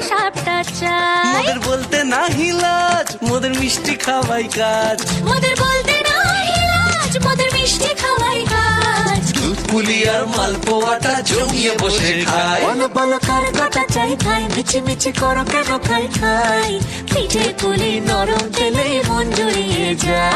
পাটি সাপটা চাই। মোদের বলতে না হিলাজ মোদের মিষ্টি খাওয়াই কাজ। মোদের বলতে না ইলাজ মোদের মিষ্টি খাওয়াই কাজ। পুলি আর মালপোয়াটা জমিয়ে বসে খায়। বলো বলো কার কটা চাই খাই মিছি মিছি করো কেন খাই খাই পিঠে পুলি নরম তেলে মন জড়িয়ে যায়।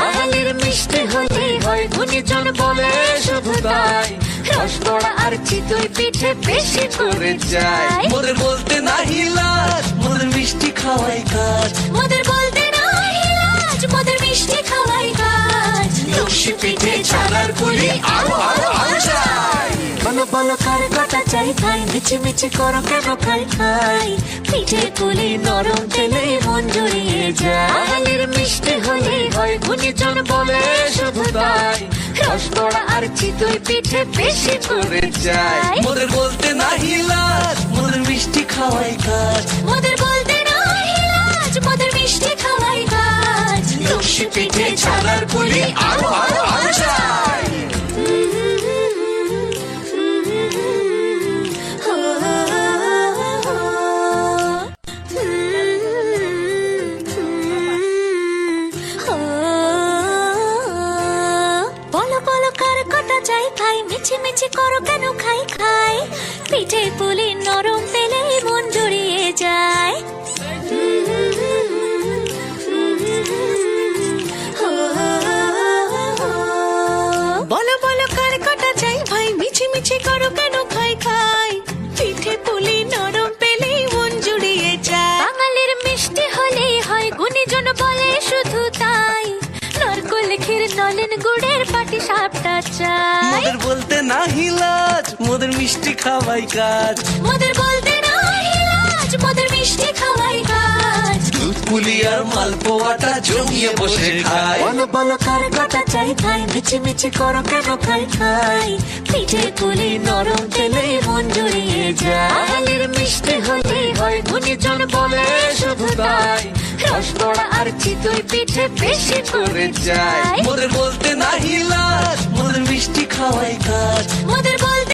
রসবড়া আর চিতই পিঠে বেশি করে যায় মোদের বলতে না হিলাজ মোদের মিষ্টি খাওয়াই কাজ। মোদের বলতে না ইলাজ মোদের মিষ্টি খাওয়াই কাজ। লস্যি পিঠে ছানার পুলি আরও আরও আরও চাই। বলো বলো কার কটা চাই খাই মিছি মিছি করো কেন খাই খাই? পিঠে পুলি নরম তেলে মন জড়িয়ে যায় মিষ্টি হলে হয় শুধু তাই রসবড়া আর চিতই পিঠে বেশি করে যায় মোদের বলতে না হিলাজ মোদের মিষ্টি খাওয়াই কাজ। মোদের বলতে না ইলাজ মোদের মিষ্টি খাওয়াই কাজ। লক্ষ্মী পিঠে ছাড়ার পুলি আরও কার কটা চাই খাই মিছি মিছি করো কেন খাই খাই। পিঠে পুলি নরম পেলে গুড়ের পাটি সাপটা চাই মোদের বলতে না হিলাজ মোদের মিষ্টি খাওয়াই কাজ। মোদের বলতে না ইলাজ মোদের মিষ্টি খাওয়াই কাজ। দুধ পুলি আর মালপোয়াটা জমিয়ে বসে খায়। বলো বলো কার কটা চাই খাই মিছি মিছি করো কেন খাই খাই পিঠে পুলি নরম তেলে মন জড়িয়ে যায়। বাঙালির মিষ্টি হলে হয় গুণীজন বলে। রসবড়া আর চিতই পিঠে বেশি করে যায় মোদের বলতে না হিলাজ মোদের মিষ্টি খাওয়াই কাজ। মোদের